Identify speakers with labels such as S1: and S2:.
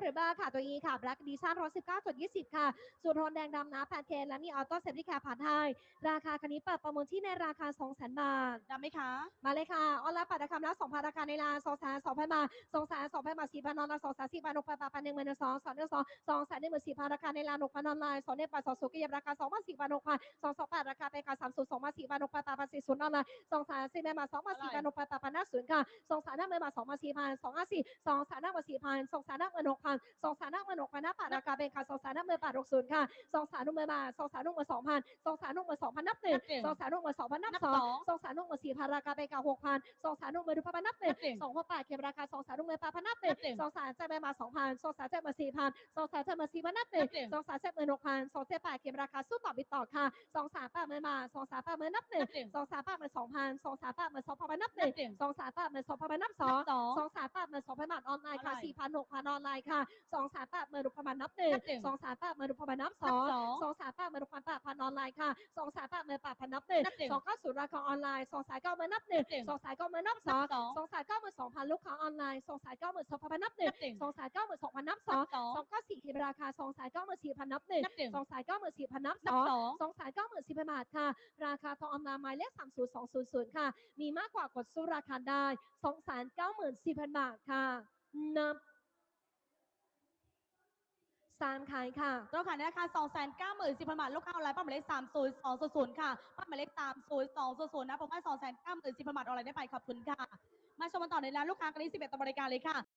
S1: หรือบาค่ะ ตัว E ค่ะ Black Edition 119.20 ค่ะ ส่วนทองแดงดำนะแพนเคนและมีออโต้เซฟตี้แคร์ผ่านไทย ราคาคันนี้เปิดประมูลที่ในราคาสองแสนบาท
S2: ดำไหมคะ
S1: มาเลยค่ะ ออนไลน์ปัตคำละงพันราคาในลาานสองพันบาทานสองพันบาสี่พันนอนละ2,000 4,000บพันบาท1,000 1,000 2,000 2,000 2,000 1,400ราคาในลา6,000ออนไลน์2,000 8 2 0กิยราคา2,000 4,000 6,000 2,28ราคาเป็นการ3,000 2,000 4,000 6,000 8,000 4,000ออนไลน์2,000 4,000บาท2,000 4,000 6,000 8,000 5,000ค่ะ2,000 5,000บาท2,000 4,000 2,000 4,000 2,000 5,000 4,000 2,000 5,000 6,000พันสองแสนห้าหมื่นหกพันสองแสนห้าหมื่นหกพันห้าบาทราคาเป็นการสองแสนห้าหมื่นบาทหกศูนย์ค่ะสองแสนหนึ่งหมื่นบาทสองแสนหนึ่งหมื่นสองพันสองแสนหนึ่งหมื่นสองพันนับหนึ่งสองแสนหนึ่งหมื่นสองพันนับสองสองแสนหนึ่งหมื่นสี่พันราคาเป็นการหกพันสองแสนหนึ่งหมื่นพันนับหนึ่งสองหกแปดเข็มราคาสองแสนหนึ่งหมื่นแปดพันนับหนึ่ง
S2: นับหนึ่ง
S1: สองแสนเจ็ดหมื่นบาทสองพันสองแสนเจ็ดหมื่นสี่พันสองแสนเจ็ดหมื่นสี่พันนับหนึ่ง
S2: นับหนึ่ง
S1: สองแสนเจ็ดหมื่นหกพันสองเจ็ดแปดเข็มราคาสู้ต่อบิดต่อค่ะสองแสนแปดหมื่นบาทสองแสนแปดหมื่นนับหนึ่ง
S2: นับหนึ่ง
S1: สองแสนแปดหมื่นสองพันสองแสนแปดหมื่นสองพันนับหนึ่ง
S2: นับหนึ่ง
S1: สองแสนแปดหมื่นสองพันนับสอง
S2: สอง
S1: สองแสนแปดหมื่นสองพันบาทออนไลน์ค่ะ
S2: ออนไลน์
S1: สี่พันหกพันออนไลน์ค่ะสองแสนแปดหมื่นหกพันบาทนับหนึ่ง
S2: นับหนึ่ง
S1: สองแสนแปดหมื่นหกพันบาทนับส
S2: นั
S1: อบง
S2: สอง
S1: สองแสนแปดหมื่นหกพันแปดพันออนไลน์ค่ะสองแสนแปดหมื่นแปดพันนับหนึ่ง
S2: นับหนึ่ง
S1: สองเก้าศูนย์ราคาออนไลน์สองแสนเก้าหมื่นนับหนึ่ง
S2: นับหนึ่ง
S1: สองแสนเก้าหมื่นนับสอง
S2: สอง
S1: สองแสนเก้าหมื่นสองพันลูกค้าออนไลน์สองแสนเก้าหมื่นสองพันนับหนึ่ง
S2: นับหนึ่ง
S1: สองแสนเก้าหมื่นสองพันนับสอง
S2: สอง
S1: สองเก้าสี่คิดราคาสองแสนเก้าหมื่นสี่พันนับหนึ่ง
S2: นับหนึ่ง
S1: สองแสนเก้าหมื่นสี่พันนับส
S2: นับ
S1: อง
S2: สอง
S1: สองแสนเก้าหมื่นสี่พันบาทค่ะ ราคาทองออนไลน์หมายเลขสามศูนย์สองศูนย์ศูนย์ค่ะ มีมากกว่ากดสู้ราคาได้สองแสนเก้าหมื่นสี่พันบาทค่ะนับ สามขายค่ะ
S2: เราขายในราคา 2 9 4 0 0 0 บาท ลูกค้าออนไลน์ป้าหมายเลข30200ค่ะป้าหมายเลข30200นะผมว่า2 9 4 0 0 0 บาทออนไลน์ได้ไปขอบคุณค่ะ มาชมกันต่อในร้านลูกค้ากันที่11ต่อบริการเลยค่ะ